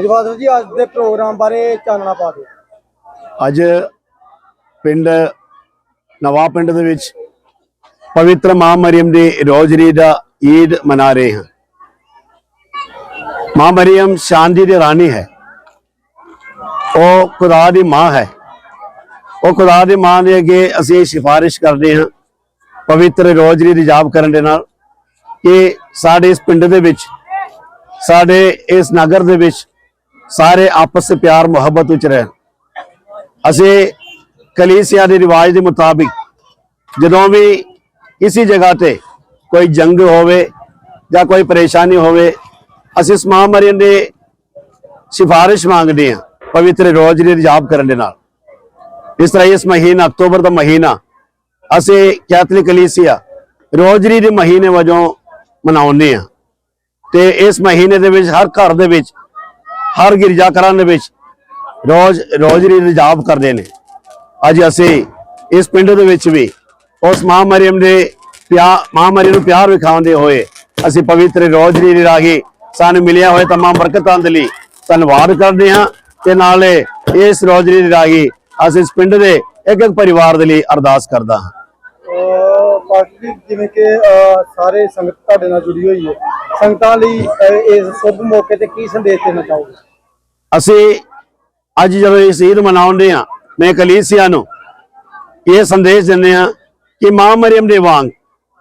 ਅੱਜ ਬਾਦਲ ਜੀ, ਅੱਜ ਦੇ ਪ੍ਰੋਗਰਾਮ ਬਾਰੇ ਚਾਨਣਾ ਪਾ ਦਿਓ। ਅੱਜ ਪਿੰਡ, ਨਵਾਂ ਪਿੰਡ ਦੇ ਵਿੱਚ ਪਵਿੱਤਰ ਮਾਂ ਮਰੀਮ ਦੀ ਰੋਜ਼ਰੀ ਦਾ ਈਦ ਮਨਾ ਰਹੇ ਹਾਂ। ਮਾਂ ਮਰੀਮ ਸ਼ਾਂਤੀ ਦੀ ਰਾਣੀ ਹੈ। ਉਹ ਖੁਦਾ ਦੀ ਮਾਂ ਹੈ। ਉਹ ਖੁਦਾ ਦੀ ਮਾਂ ਦੇ ਅੱਗੇ ਅਸੀਂ ਸਿਫਾਰਿਸ਼ ਕਰਦੇ ਹਾਂ ਪਵਿੱਤਰ ਰੋਜ਼ਰੀ ਦੀ ਜਾਪ ਕਰਨ ਦੇ ਨਾਲ। ਕਿ ਸਾਡੇ ਇਸ ਪਿੰਡ ਦੇ ਵਿੱਚ, ਸਾਡੇ ਇਸ ਨਗਰ ਦੇ ਵਿੱਚ ਸਾਰੇ ਆਪਸ ਵਿੱਚ ਪਿਆਰ, ਮੁਹੱਬਤ ਵਿੱਚ ਰਹਿਣ। ਅਸੀਂ ਕਲੀਸਿਆ ਦੇ ਰਿਵਾਜ ਦੇ ਮੁਤਾਬਿਕ ਜਦੋਂ ਵੀ ਕਿਸੇ ਜਗ੍ਹਾ ਤੇ ਕੋਈ ਜੰਗ ਹੋਵੇ ਜਾਂ ਕੋਈ ਪਰੇਸ਼ਾਨੀ ਹੋਵੇ, ਅਸੀਂ ਇਸ ਮਹਾਮਾਰੀ ਦੇ ਸਿਫਾਰਿਸ਼ ਮੰਗਦੇ ਹਾਂ, ਪਵਿੱਤਰ ਰੋਜ਼ਰੀ ਦੀ ਕਰਨ ਦੇ ਨਾਲ। ਇਸ ਤਰ੍ਹਾਂ ਇਸ ਮਹੀਨਾ, ਅਕਤੂਬਰ ਦਾ ਮਹੀਨਾ, ਅਸੀਂ ਕੈਥੋਲਿਕ ਕਲੀਸਿਆ ਰੋਜ਼ਰੀ ਦੇ ਮਹੀਨੇ ਵਜੋਂ ਮਨਾਉਂਦੇ ਹਾਂ। ਤੇ ਇਸ ਮਹੀਨੇ ਦੇ ਵਿੱਚ ਹਰ ਘਰ ਦੇ ਵਿੱਚ ਹਰ ਗਿਰਜਾਘਰਾਂ ਦੇ ਵਿੱਚ ਰੋਜ਼ ਰੋਜ਼ਰੀ ਰਿਜਾਬ ਕਰਦੇ ਨੇ। ਅੱਜ ਅਸੀਂ ਇਸ ਪਿੰਡ ਦੇ ਵਿੱਚ ਵੀ ਉਸ ਮਹਾਮਰੀਮ ਦੇ ਪਿਆਰ ਮਹਾਮਰੀ ਨੂੰ ਪਿਆਰ ਵਿਖਾਉਂਦੇ ਹੋਏ ਅਸੀਂ ਪਵਿੱਤਰ ਰੋਜ਼ਰੀ ਦੇ ਰਾਹੀ ਸਾਨੂੰ ਮਿਲਿਆ ਹੋਇਆ ਤਮਾਮ ਬਰਕਤਾਂ ਦੇ ਲਈ ਧੰਨਵਾਦ ਕਰਦੇ ਹਾਂ ਤੇ ਨਾਲੇ ਇਸ ਰੋਜ਼ਰੀ ਦੀ ਰਾਗੀ ਅਸੀਂ ਇਸ ਪਿੰਡ ਦੇ ਇੱਕ ਇੱਕ ਪਰਿਵਾਰ ਦੇ ਲਈ ਅਰਦਾਸ ਕਰਦਾ ਹਾਂ। ਪਾਰਟੀ ਜਿਵੇਂ ਕਿ ਸਾਰੇ ਸੰਗਤ ਤੁਹਾਡੇ ਨਾਲ ਜੁੜੀ ਹੋਈ ਹੈ। ਸੰਗਤਾਂ ਲਈ, ਅਹ, ਇਸ ਸ਼ੁਭ ਮੌਕੇ ਤੇ ਕੀ ਸੰਦੇਸ਼ ਦੇਣਾ ਚਾਹੋਗੇ? ਅਸੀਂ ਅੱਜ ਜਦੋਂ ਇਸ ਈਦ ਮਨਾਉਂਦੇ ਹਾਂ, ਮੈਂ ਕਲੀਸਿਆ ਨੂੰ ਇਹ ਸੰਦੇਸ਼ ਦਿੰਦੇ ਹਾਂ ਕਿ ਮਾਂ ਮਰੀਮ ਦੇ ਵਾਂਗ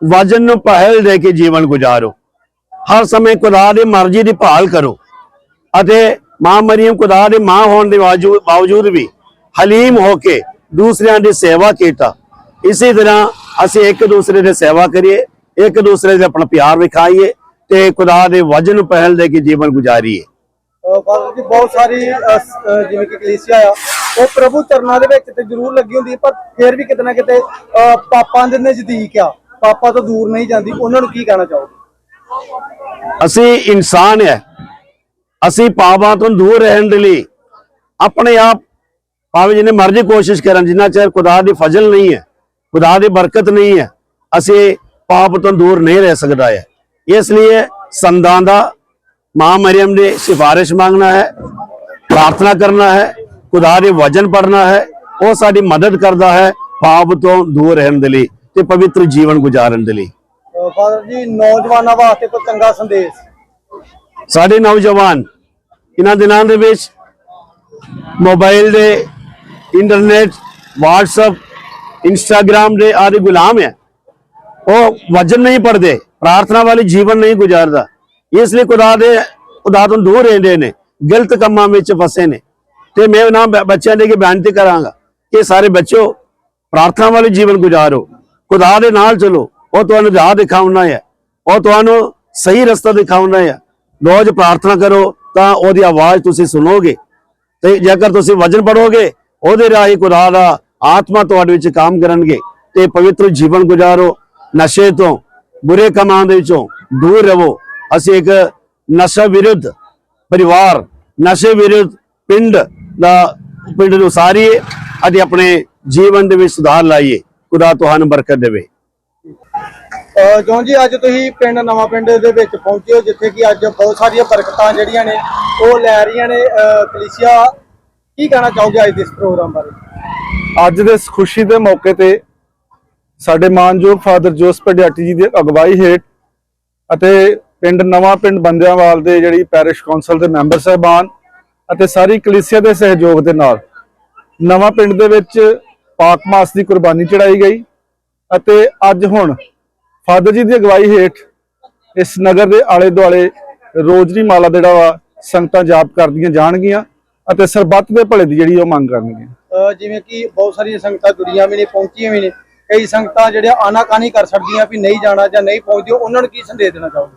ਵਜਨ ਨੂੰ ਪਹਿਲ ਦੇ ਕੇ ਜੀਵਨ ਗੁਜ਼ਾਰੋ। ਹਰ ਸਮੇਂ ਖੁਦਾ ਦੀ ਮਰਜ਼ੀ ਦੀ ਭਾਲ ਕਰੋ ਅਤੇ ਮਾਂ ਮਰੀਮ ਖੁਦਾ ਦੀ ਮਾਂ ਹੋਣ ਦੇ ਬਾਵਜੂਦ ਬਾਵਜੂਦ ਵੀ ਹਲੀਮ ਹੋ ਕੇ ਦੂਸਰਿਆਂ ਦੀ ਸੇਵਾ ਕੀਤਾ। ਇਸੇ ਤਰ੍ਹਾਂ ਅਸੀਂ ਇੱਕ ਦੂਸਰੇ ਦੀ ਸੇਵਾ ਕਰੀਏ, ਇੱਕ ਦੂਸਰੇ ਦੇ ਆਪਣਾ ਪਿਆਰ ਵਿਖਾਈਏ ਤੇ ਖੁਦਾ ਦੇ ਵਜਨ ਨੂੰ ਪਹਿਲ ਦੇ ਕੇ ਜੀਵਨ ਗੁਜ਼ਾਰੀਏ ਜੀ ਬਹੁਤ ਸਾਰੀ ਜਿਵੇਂ ਕਿ ਕਲੀਸਿਆ ਆ ਉਹ ਪ੍ਰਭੂ ਚਰਨਾਂ ਦੇ ਵਿੱਚ ਤੇ ਜ਼ਰੂਰ ਲੱਗੀ ਹੁੰਦੀ ਪਰ ਫਿਰ ਵੀ ਕਿਤੇ ਨਾ ਕਿਤੇ ਪਾਪਾਂ ਦੇ ਨਜ਼ਦੀਕ ਆ ਪਾਪਾ ਤੋਂ ਦੂਰ ਨਹੀਂ ਜਾਂਦੀ। ਉਹਨਾਂ ਨੂੰ ਕੀ ਕਹਿਣਾ ਚਾਹੋਗੇ? ਅਸੀਂ ਇਨਸਾਨ ਹੈ। ਅਸੀਂ ਪਾਪਾਂ ਤੋਂ ਦੂਰ ਰਹਿਣ ਦੇ ਲਈ ਆਪਣੇ ਆਪ ਭਾਵੇਂ ਜਿੰਨੇ ਮਰਜ਼ੀ ਕੋਸ਼ਿਸ਼ ਕਰਨ ਜਿੰਨਾ ਚਿਰ ਖੁਦਾ ਦੀ ਫਜ਼ਲ ਨਹੀਂ ਹੈ ਖੁਦਾ ਦੀ ਬਰਕਤ ਨਹੀਂ ਹੈ ਅਸੀਂ ਪਾਪ ਤੋਂ ਦੂਰ ਨਹੀਂ ਰਹਿ ਸਕਦਾ ਹੈ। ਇਸ ਲਈ ਸੰਦਾਂ ਦਾ ਮਾਂ ਮਰੀਮ ਦੀ ਸਿਫਾਰਿਸ਼ ਮੰਗਣਾ ਹੈ ਪ੍ਰਾਰਥਨਾ ਕਰਨਾ ਹੈ ਖੁਦਾ ਦੇ ਵਚਨ ਪੜਨਾ ਹੈ ਉਹ ਸਾਡੀ ਮਦਦ ਕਰਦਾ ਹੈ ਪਾਪ ਤੋਂ ਦੂਰ ਰਹਿਣ ਦੇ ਲਈ ਤੇ ਪਵਿੱਤਰ ਜੀਵਨ ਗੁਜ਼ਾਰਨ ਦੇ ਲਈ। ਬਾਦਲ ਜੀ ਨੌਜਵਾਨਾਂ ਵਾਸਤੇ ਕੋਈ ਚੰਗਾ ਸੰਦੇਸ਼। ਸਾਡੇ ਨੌਜਵਾਨ ਇਹਨਾਂ ਦਿਨਾਂ ਦੇ ਵਿੱਚ ਮੋਬਾਈਲ ਦੇ ਇੰਟਰਨੈਟ WhatsApp ਇੰਸਟਾਗ੍ਰam ਦੇ ਆਦਿ ਗੁਲਾਮ ਹੈ। ਉਹ ਵਜਨ ਨਹੀਂ ਪੜਦੇ ਪ੍ਰਾਰਥਨਾ ਵਾਲੀ ਜੀਵਨ ਨਹੀਂ ਗੁਜ਼ਾਰਦਾ। ਇਸ ਲਈ ਖੁਦਾ ਦੇ, ਖੁਦਾ ਤੋਂ ਦੂਰ ਰਹਿੰਦੇ ਨੇ, ਗਲਤ ਕੰਮਾਂ ਵਿੱਚ ਫਸੇ ਨੇ। ਤੇ ਮੈਂ ਉਹਨਾਂ ਬੱਚਿਆਂ ਦੇ ਕੇ ਬੇਨਤੀ ਕਰਾਂਗਾ ਕਿ ਸਾਰੇ ਬੱਚੋ ਪ੍ਰਾਰਥਨਾ ਵਾਲੇ ਜੀਵਨ ਗੁਜ਼ਾਰੋ। ਖੁਦਾ ਦੇ ਨਾਲ ਚਲੋ, ਉਹ ਤੁਹਾਨੂੰ ਰਾਹ ਦਿਖਾਉਣਾ ਹੈ। ਉਹ ਤੁਹਾਨੂੰ ਸਹੀ ਰਸਤਾ ਦਿਖਾਉਣਾ ਹੈ। ਰੋਜ਼ ਪ੍ਰਾਰਥਨਾ ਕਰੋ ਤਾਂ ਉਹਦੀ ਆਵਾਜ਼ ਤੁਸੀਂ ਸੁਣੋਗੇ। ਤੇ ਜੇਕਰ ਤੁਸੀਂ ਵਜ਼ਨ ਪੜੋਗੇ ਉਹਦੇ ਰਾਹੀਂ ਖੁਦਾ ਦਾ ਆਤਮਾ ਤੁਹਾਡੇ ਵਿੱਚ ਕੰਮ ਕਰਨਗੇ ਤੇ ਪਵਿੱਤਰ ਜੀਵਨ ਗੁਜ਼ਾਰੋ। ਨਸ਼ੇ ਤੋਂ ਬੁਰੇ ਕੰਮਾਂ ਦੇ ਵਿੱਚੋਂ ਦੂਰ ਰਹੋ। ਅਸੀਂ ਇੱਕ ਨਸ਼ਾ ਵਿਰੁੱਧ ਪਰਿਵਾਰ ਨਸ਼ੇ ਵਿਰੁੱਧ ਪਿੰਡ ਦਾ ਪਿੰਡ ਨੂੰ ਸਾਰੀਏ ਅਤੇ ਆਪਣੇ ਜੀਵਨ ਦੇ ਵਿੱਚ ਸੁਧਾਰ ਲਾਈਏ। ਖੁਦਾ ਤੁਹਾਨੂੰ ਬਰਕਤ ਦੇਵੇ। ਜੋਨ ਜੀ ਅੱਜ ਤੁਸੀਂ ਪਿੰਡ ਨਵਾਂ ਪਿੰਡ ਦੇ ਵਿੱਚ ਪਹੁੰਚੇ ਹੋ ਜਿੱਥੇ ਕਿ ਅੱਜ ਬਹੁਤ ਸਾਰੀਆਂ ਬਰਕਤਾਂ ਜਿਹੜੀਆਂ ਨੇ ਉਹ ਲੈ ਰਹੀਆਂ ਨੇ। ਕਲੀਸਿਆ ਕੀ ਕਹਿਣਾ ਚਾਹੋਗੇ ਅੱਜ ਦੇ ਇਸ ਪ੍ਰੋਗਰਾਮ ਬਾਰੇ? ਅੱਜ ਦੇ ਇਸ ਖੁਸ਼ੀ ਦੇ ਮੌਕੇ ਤੇ ਸਾਡੇ ਮਾਨਯੋਗ ਫਾਦਰ ਜੋਸ ਪਡਿਆਟੀ ਜੀ ਦੀ ਅਗਵਾਈ ਹੇਠ ਅਤੇ ਪਿੰਡ ਨਵਾਂ ਪਿੰਡ ਬੰਦਿਆਂਵਾਲ ਦੇ ਜਿਹੜੀ ਪੈਰਿਸ਼ ਕੌਂਸਲ ਦੇ ਮੈਂਬਰ ਸਹਿਬਾਨ ਅਤੇ ਸਾਰੀ ਕਲੀਸਿਆ ਦੇ ਸਹਿਯੋਗ ਦੇ ਨਾਲ ਨਵਾਂ ਪਿੰਡ ਦੇ ਵਿੱਚ ਪਾਕ ਮਾਸ ਦੀ ਕੁਰਬਾਨੀ ਚੜਾਈ ਗਈ ਅਤੇ ਅੱਜ ਹੁਣ ਫਾਦਰ ਜੀ ਦੀ ਅਗਵਾਈ ਹੇਠ ਇਸ ਨਗਰ ਦੇ ਆਲੇ ਦੁਆਲੇ ਰੋਜ਼ਰੀ ਮਾਲਾ ਜਿਹੜਾ ਵਾ ਸੰਗਤਾਂ ਜਾਪ ਕਰਦੀਆਂ ਜਾਣਗੀਆਂ ਅਤੇ ਸਰਬੱਤ ਦੇ ਭਲੇ ਦੀ ਜਿਹੜੀ ਉਹ ਮੰਗ ਕਰਨਗੀਆਂ। ਜਿਵੇਂ ਕਿ ਬਹੁਤ ਸਾਰੀਆਂ ਸੰਗਤਾਂ ਜੁੜੀਆਂ ਵੀ ਨੇ, ਪਹੁੰਚੀਆਂ ਵੀ ਨੇ। ਕਈ ਸੰਗਤਾਂ ਜਿਹੜੀਆਂ ਆਨਾਕਾਨੀ ਕਰ ਸਕਦੀਆਂ ਵੀ ਨਹੀਂ ਜਾਣਾ ਜਾਂ ਨਹੀਂ ਪਹੁੰਚਦੀ ਉਹਨਾਂ ਨੂੰ ਕੀ ਸੰਦੇਸ਼ ਦੇਣਾ ਚਾਹੋਗੇ?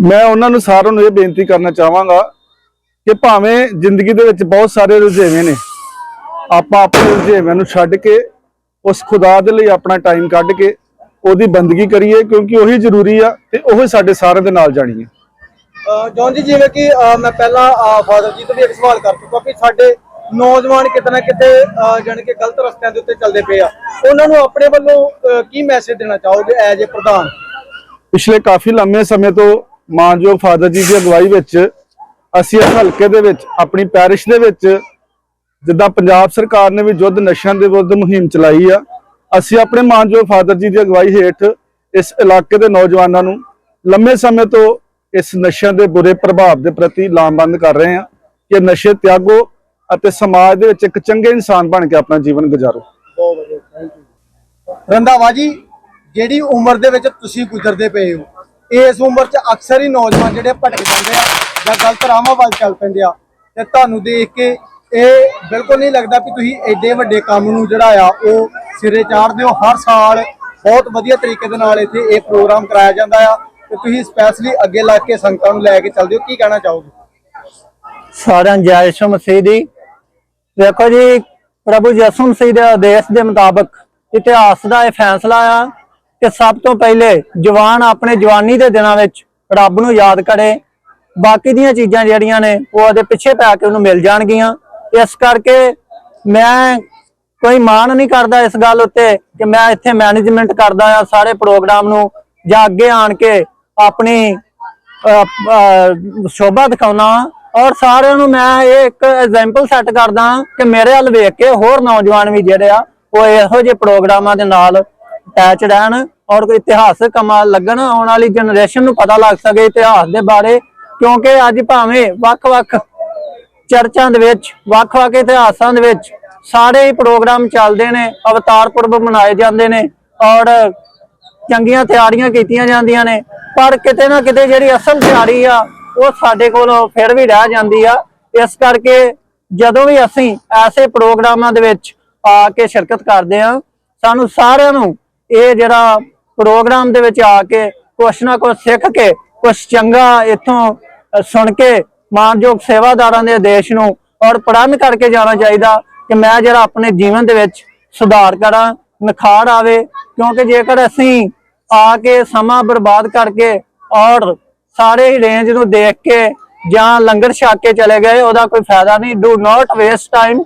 ਮੈਂ ਉਹਨਾਂ ਨੂੰ ਸਾਰਿਆਂ ਨੂੰ ਇਹ ਬੇਨਤੀ ਕਰਨਾ ਚਾਹਾਂਗਾ ਕਿ ਭਾਵੇਂ ਜ਼ਿੰਦਗੀ ਦੇ ਵਿੱਚ ਬਹੁਤ ਸਾਰੇ ਰੁਝੇਵੇਂ ਨੇ ਆਪਾਂ ਆਪਣੇ ਰੁਝੇਵਿਆਂ ਨੂੰ ਛੱਡ ਕੇ ਉਸ ਖੁਦਾ ਦੇ ਲਈ ਆਪਣਾ ਟਾਈਮ ਕੱਢ ਕੇ ਉਹਦੀ ਬੰਦਗੀ ਕਰੀਏ ਕਿਉਂਕਿ ਉਹੀ ਜ਼ਰੂਰੀ ਆ ਤੇ ਉਹੀ ਸਾਡੇ ਸਾਰਿਆਂ ਦੇ ਨਾਲ ਜਾਣੀ ਹੈ ਜੌਨ ਜੀ ਜਿਵੇਂ ਕਿ ਮੈਂ ਪਹਿਲਾਂ ਫਾਦਰ ਜੀ ਤੋਂ ਵੀ ਇੱਕ ਸਵਾਲ ਕਰ ਚੁੱਕਾ ਕਿ ਸਾਡੇ ਨੌਜਵਾਨ ਕਿਤੇ ਨਾ ਕਿਤੇ ਅਹ ਜਾਣੀ ਕਿ ਗਲਤ ਰਸਤਿਆਂ ਦੇ ਉੱਤੇ ਚੱਲਦੇ ਪਏ ਆ। ਉਹਨਾਂ ਨੂੰ ਆਪਣੇ ਵੱਲੋਂ ਕੀ ਮੈਸੇਜ ਦੇਣਾ ਚਾਹੋਗੇ ਐਜ ਏ ਪ੍ਰਧਾਨ? ਪਿਛਲੇ ਕਾਫੀ ਲੰਮੇ ਸਮੇਂ ਤੋਂ ਮਾਨਯੋਗ ਫਾਦਰ ਜੀ ਦੀ ਅਗਵਾਈ ਵਿੱਚ ਅਸੀਂ ਇਸ ਹਲਕੇ ਦੇ ਵਿੱਚ, ਆਪਣੀ ਪੈਰਿਸ਼ ਦੇ ਵਿੱਚ, ਜਿੱਦਾਂ ਪੰਜਾਬ ਸਰਕਾਰ ਨੇ ਵੀ ਯੁੱਧ ਨਸ਼ਿਆਂ ਦੇ ਵਿਰੁੱਧ ਮੁਹਿੰਮ ਚਲਾਈ ਆ, ਅਸੀਂ ਆਪਣੇ ਮਾਨਯੋਗ ਫਾਦਰ ਜੀ ਦੀ ਅਗਵਾਈ ਹੇਠ ਇਸ ਇਲਾਕੇ ਦੇ ਨੌਜਵਾਨਾਂ ਨੂੰ ਲੰਮੇ ਸਮੇਂ ਤੋਂ ਇਸ ਨਸ਼ਿਆਂ ਦੇ ਬੁਰੇ ਪ੍ਰਭਾਵ ਦੇ ਪ੍ਰਤੀ ਲਾਮਬੰਦ ਕਰ ਰਹੇ ਹਾਂ ਕਿ ਨਸ਼ੇ ਤਿਆਗੋ ਅਤੇ ਸਮਾਜ ਦੇ ਵਿੱਚ ਇੱਕ ਚੰਗੇ ਇਨਸਾਨ ਬਣ ਕੇ ਆਪਣਾ ਜੀਵਨ ਗੁਜ਼ਾਰੋ। ਬਹੁਤ ਵਧੀਆ ਥੈਂਕ ਯੂ ਰੰਧਾਵਾ ਜੀ ਜਿਹੜੀ ਉਮਰ ਦੇ ਵਿੱਚ ਤੁਸੀਂ ਗੁਜ਼ਰਦੇ ਪਏ ਹੋ ਇਸ ਉਮਰ 'ਚ ਅਕਸਰ ਹੀ ਨੌਜਵਾਨ ਜਿਹੜੇ ਭਟਕ ਜਾਂਦੇ ਆ ਜਾਂ ਗਲਤ ਰਾਹਾਂ ਵੱਲ ਚੱਲ ਪੈਂਦੇ ਆ ਤੇ ਤੁਹਾਨੂੰ ਦੇਖ ਕੇ ਇਹ ਬਿਲਕੁਲ ਨਹੀਂ ਲੱਗਦਾ ਕਿ ਤੁਸੀਂ ਐਡੇ ਵੱਡੇ ਕੰਮ ਨੂੰ ਜਿਹੜਾ ਆ ਉਹ ਸਿਰੇ ਚਾੜਦੇ ਹੋ। ਹਰ ਸਾਲ ਬਹੁਤ ਵਧੀਆ ਤਰੀਕੇ ਦੇ ਨਾਲ ਇੱਥੇ ਇਹ ਪ੍ਰੋਗਰਾਮ ਕਰਾਇਆ ਜਾਂਦਾ ਆ ਤੇ ਤੁਸੀਂ ਸਪੈਸ਼ਲੀ ਅੱਗੇ ਲੱਗ ਕੇ ਸੰਗਤਾਂ ਨੂੰ ਲੈ ਕੇ ਚੱਲਦੇ ਹੋ ਕੀ ਕਹਿਣਾ ਚਾਹੋਗੇ? ਸਾਰਿਆਂ ਨੂੰ ਜੈ ਯਿਸੂ ਮਸੀਹ ਦੀ। ਵੇਖੋ ਜੀ ਪ੍ਰਭੂ ਯਿਸੂ ਮਸੀਹ ਦੇ ਆਦੇਸ਼ ਦੇ ਮੁਤਾਬਕ ਇਤਿਹਾਸ ਦਾ ਇਹ ਫੈਸਲਾ ਆ ਕਿ ਸਭ ਤੋਂ ਪਹਿਲੇ ਜਵਾਨ ਆਪਣੇ ਜਵਾਨੀ ਦੇ ਦਿਨਾਂ ਵਿੱਚ ਰੱਬ ਨੂੰ ਯਾਦ ਕਰੇ। ਬਾਕੀ ਦੀਆਂ ਚੀਜ਼ਾਂ ਜਿਹੜੀਆਂ ਨੇ ਉਹ ਉਹਦੇ ਪਿੱਛੇ ਪੈ ਕੇ ਉਹਨੂੰ ਮਿਲ ਜਾਣਗੀਆਂ। ਇਸ ਕਰਕੇ ਮੈਂ ਕੋਈ ਮਾਣ ਨਹੀਂ ਕਰਦਾ ਇਸ ਗੱਲ ਉੱਤੇ ਕਿ ਮੈਂ ਇੱਥੇ ਮੈਨੇਜਮੈਂਟ ਕਰਦਾ ਆ ਸਾਰੇ ਪ੍ਰੋਗਰਾਮ ਨੂੰ ਜਾਂ ਅੱਗੇ ਆਣ ਕੇ ਆਪਣੀ ਅਹ, ਅਹ, ਸ਼ੋਭਾ ਦਿਖਾਉਣਾ। ਔਰ ਸਾਰਿਆਂ ਨੂੰ ਮੈਂ ਇਹ ਇੱਕ ਐਗਜ਼ਾਮਪਲ ਸੈੱਟ ਕਰਦਾ ਕਿ ਮੇਰੇ ਵੱਲ ਵੇਖ ਕੇ ਹੋਰ ਨੌਜਵਾਨ ਵੀ ਜਿਹੜੇ ਆ, ਉਹ ਇਹੋ ਜਿਹੇ ਪ੍ਰੋਗਰਾਮਾਂ ਦੇ ਨਾਲ ਅਟੈਚ ਰਹਿਣ ਔਰ ਕੋਈ ਇਤਿਹਾਸਕ ਕੰਮਾਂ ਲੱਗਣ, ਆਉਣ ਵਾਲੀ ਜਨਰੇਸ਼ਨ ਨੂੰ ਪਤਾ ਲੱਗ ਸਕੇ ਇਤਿਹਾਸ ਦੇ ਬਾਰੇ, ਕਿਉਂਕਿ ਅੱਜ ਭਾਵੇਂ ਵੱਖ-ਵੱਖ ਚਰਚਾਂ ਦੇ ਵਿੱਚ, ਵੱਖ-ਵੱਖ ਇਤਿਹਾਸਾਂ ਦੇ ਵਿੱਚ ਸਾਰੇ ਹੀ ਪ੍ਰੋਗਰਾਮ ਚੱਲਦੇ ਨੇ, ਅਵਤਾਰ ਪੁਰਬ ਮਨਾਏ ਜਾਂਦੇ ਨੇ ਔਰ ਚੰਗੀਆਂ ਤਿਆਰੀਆਂ ਕੀਤੀਆਂ ਜਾਂਦੀਆਂ ਨੇ, ਪਰ ਕਿਤੇ ਨਾ ਕਿਤੇ ਜਿਹੜੀ ਅਸਲ ਤਿਆਰੀ ਆ ਉਹ ਸਾਡੇ ਕੋਲ ਫਿਰ ਵੀ ਰਹਿ ਜਾਂਦੀ ਆ। ਇਸ ਕਰਕੇ ਜਦੋਂ ਵੀ ਅਸੀਂ ਐਸੇ ਪ੍ਰੋਗਰਾਮਾਂ ਦੇ ਵਿੱਚ ਆ ਕੇ ਸ਼ਿਰਕਤ ਕਰਦੇ ਆ ਸਾਨੂੰ ਸਾਰਿਆਂ ਨੂੰ ਇਹ ਜਿਹੜਾ ਪ੍ਰੋਗਰਾਮ ਦੇ ਵਿੱਚ ਆ ਕੇ ਕੁਛ ਨਾ ਕੁਛ ਸਿੱਖ ਕੇ, ਕੁਛ ਚੰਗਾ ਇੱਥੋਂ ਸੁਣ ਕੇ ਮਾਨਯੋਗ ਸੇਵਾਦਾਰਾਂ ਦੇ ਆਦੇਸ਼ ਨੂੰ ਔਰ ਪ੍ਰਣ ਕਰਕੇ ਜਾਣਾ ਚਾਹੀਦਾ ਕਿ ਮੈਂ ਜਿਹੜਾ ਆਪਣੇ ਜੀਵਨ ਦੇ ਵਿੱਚ ਸੁਧਾਰ ਕਰਾਂ, ਨਿਖਾਰ ਆਵੇ। ਕਿਉਂਕਿ ਜੇਕਰ ਅਸੀਂ ਆ ਕੇ ਸਮਾਂ ਬਰਬਾਦ ਕਰਕੇ ਔਰ ਸਾਰੇ ਹੀ ਰੇਂਜ ਨੂੰ ਦੇਖ ਕੇ ਜਾਂ ਲੰਗਰ ਛਕ ਕੇ ਚਲੇ ਗਏ, ਉਹਦਾ ਕੋਈ ਫਾਇਦਾ ਨਹੀਂ। ਡੂ ਨਾਟ ਵੇਸਟ ਟਾਈਮ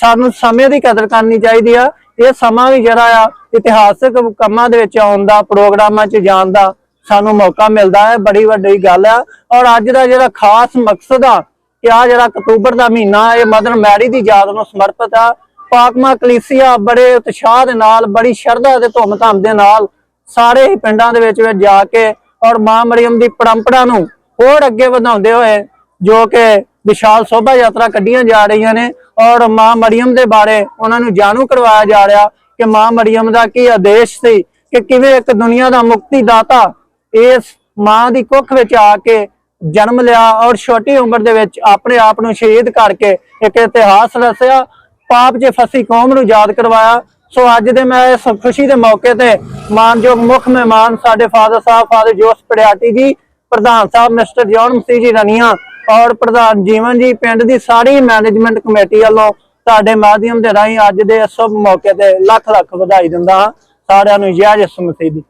ਸਾਨੂੰ ਸਮੇਂ ਦੀ ਕਦਰ ਕਰਨੀ ਚਾਹੀਦੀ ਆ। ਇਹ ਸਮਾਂ ਵੀ ਜਿਹੜਾ ਆ, ਇਤਿਹਾਸਕ ਕੰਮਾਂ ਦੇ ਵਿੱਚ ਆਉਣ ਦਾ, ਪ੍ਰੋਗਰਾਮਾਂ 'ਚ ਜਾਣ ਦਾ ਸਾਨੂੰ ਮੌਕਾ ਮਿਲਦਾ ਹੈ। ਬੜੀ ਵੱਡੀ ਗੱਲ ਆ। ਔਰ ਅੱਜ ਦਾ ਜਿਹੜਾ ਖਾਸ ਮਕਸਦ ਆ, ਕਿ ਆ ਜਿਹੜਾ ਅਕਤੂਬਰ ਦਾ ਮਹੀਨਾ ਇਹ ਮਦਰ ਮੈਰੀ ਦੀ ਯਾਦ ਨੂੰ ਸਮਰਪਿਤ ਆ। ਪਾਕਮਾ ਕਲੀਸੀਆ ਬੜੇ ਉਤਸ਼ਾਹ ਦੇ ਨਾਲ, ਬੜੀ ਸ਼ਰਧਾ ਤੇ ਧੂਮ-ਧਾਮ ਦੇ ਨਾਲ ਸਾਰੇ ਹੀ ਪਿੰਡਾਂ ਦੇ ਵਿੱਚ ਵਿੱਚ ਜਾ ਕੇ ਔਰ ਮਾਂ ਮਰੀਮ ਦੀ ਪਰੰਪਰਾ ਨੂੰ ਹੋਰ ਅੱਗੇ ਵਧਾਉਂਦੇ ਹੋਏ ਜੋ ਕਿ ਵਿਸ਼ਾਲ ਸ਼ੋਭਾ ਯਾਤਰਾ ਕੱਢੀਆਂ ਜਾ ਰਹੀਆਂ ਨੇ ਔਰ ਮਾਂ ਮਰੀਮ ਦੇ ਬਾਰੇ ਉਹਨਾਂ ਨੂੰ ਜਾਣੂ ਕਰਵਾਇਆ ਜਾ ਰਿਹਾ ਕਿ ਮਾਂ ਮਰੀਮ ਦਾ ਕੀ ਆਦੇਸ਼ ਸੀ ਕਿ ਕਿਵੇਂ ਇੱਕ ਦੁਨੀਆ ਦਾ ਮੁਕਤੀ ਦਾਤਾ ਇਸ ਮਾਂ ਦੀ ਕੁੱਖ ਵਿੱਚ ਆ ਕੇ ਜਨਮ ਲਿਆ ਔਰ ਛੋਟੀ ਉਮਰ ਦੇ ਵਿੱਚ ਆਪਣੇ ਆਪ ਨੂੰ ਸ਼ਹੀਦ ਕਰਕੇ ਇੱਕ ਇਤਿਹਾਸ ਰਚਿਆ, ਪਾਪ 'ਚ ਫਸੀ ਕੌਮ ਨੂੰ ਯਾਦ ਕਰਵਾਇਆ ਸੋ ਅੱਜ ਦੇ ਮੈਂ ਇਸ ਖੁਸ਼ੀ ਦੇ ਮੌਕੇ ਤੇ ਮਾਨਯੋਗ ਮੁੱਖ ਮਹਿਮਾਨ ਸਾਡੇ ਫਾਦਰ ਸਾਹਿਬ, ਫਾਦਰ ਜੋਸ ਪੜਿਆਟੀ ਜੀ, ਪ੍ਰਧਾਨ ਸਾਹਿਬ ਮਿਸਟਰ ਜੌਨ ਮਸੀਹ ਜੀ ਰਣੀਆਂ ਔਰ ਪ੍ਰਧਾਨ ਜੀਵਨ ਜੀ ਪਿੰਡ ਦੀ ਸਾਰੀ ਮੈਨੇਜਮੈਂਟ ਕਮੇਟੀ ਵੱਲੋਂ ਤੁਹਾਡੇ ਮਾਧਿਅਮ ਦੇ ਰਾਹੀਂ ਅੱਜ ਦੇ ਇਸ ਮੌਕੇ ਤੇ ਲੱਖ ਲੱਖ ਵਧਾਈ ਦਿੰਦਾ ਹਾਂ। ਸਾਰਿਆਂ ਨੂੰ ਜੈ ਜਸ ਮਸੀਹ ਦੀ।